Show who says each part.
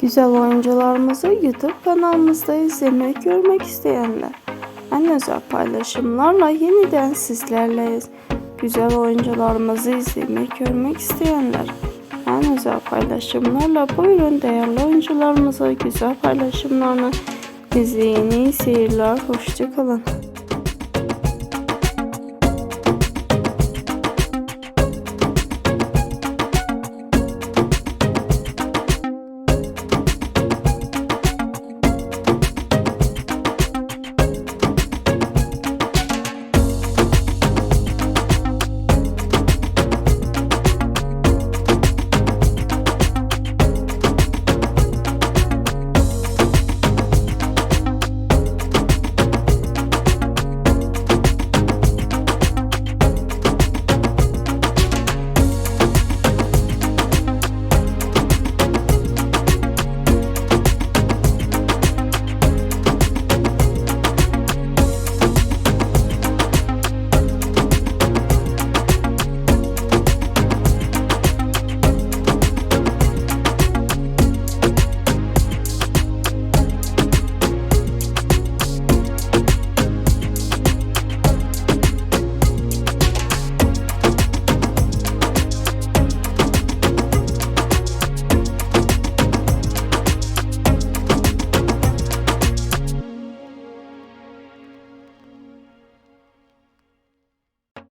Speaker 1: Güzel oyuncularımızı YouTube kanalımızda izlemek, görmek isteyenler en özel paylaşımlarla yeniden sizlerleyiz. Güzel oyuncularımızı izlemek, görmek isteyenler en özel paylaşımlarla buyurun değerli oyuncularımıza güzel paylaşımlarını izleyin. İyi seyirler, hoşçakalın.